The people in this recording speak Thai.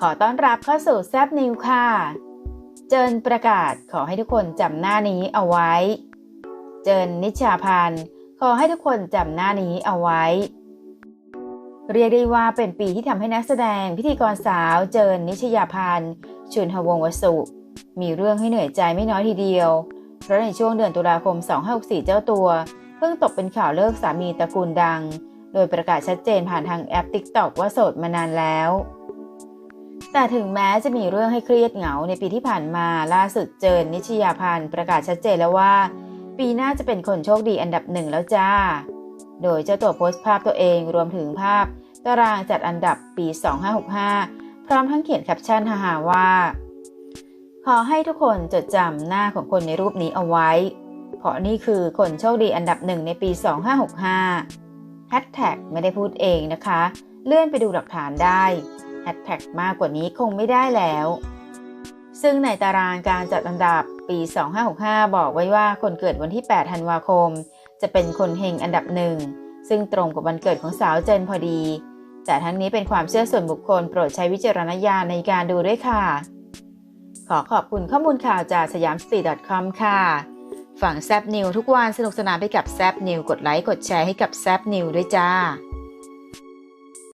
ขอต้อนรับเข้าสู่แซบนิวค่ะ เจินประกาศขอให้ทุกคนจำหน้านี้เอาไว้ เจินนิชาพันธ์ขอให้ทุกคนจำหน้านี้เอาไว้ เรียกได้ว่าเป็นปีที่ทำให้นักแสดงพิธีกรสาวเจินนิชยาพันธ์ชุนหวงวสุ มีเรื่องให้เหนื่อยใจไม่น้อยทีเดียว เพราะในช่วงเดือนตุลาคม 2564 เจ้าตัว เพิ่งตกเป็นข่าวเลิกสามีตระกูลดัง โดยประกาศชัดเจนผ่านทางแอป TikTok ว่าโสดมานานแล้ว แต่ถึงแม้จะมีเรื่องให้เครียดเหงาในปีที่ผ่านมาล่าสุดเจินนิชยาพันธ์ประกาศชัดเจนแล้วว่า ปีหน้าจะเป็นคนโชคดีอันดับหนึ่งแล้วจ้า โดยเจ้าตัวโพสต์ภาพตัวเองรวมถึงภาพ ตารางจัดอันดับปี 2565 พร้อมทั้งเขียนแคปชั่นฮาๆว่า ขอให้ทุกคนจดจำหน้าของคนในรูปนี้เอาไว้ เพราะนี่คือคนโชคดีอันดับหนึ่งในปี 2565แฮชแท็กไม่ได้พูดเองนะคะ เลื่อนไปดูหลักฐานได้ แฮชแท็กมากกว่านี้คงไม่ได้แล้ว ซึ่งในตารางการจัดอันดับปี 2565 บอกไว้ว่าคนเกิดวันที่ 8 ธันวาคม จะเป็นคนเฮงอันดับหนึ่ง ซึ่งตรงกับวันเกิดของสาวเจนพอดี แต่ทั้งนี้เป็นความเชื่อส่วนบุคคลโปรดใช้วิจารณญาณในการดูด้วยค่ะ ขอขอบคุณข้อมูลข่าวจากสยามสตรี .com ค่ะ ฝั่งแซบนิวทุกวันสนุกสนานไปกับแซบนิวกดไลค์กดแชร์ให้กับแซบนิวด้วยจ้า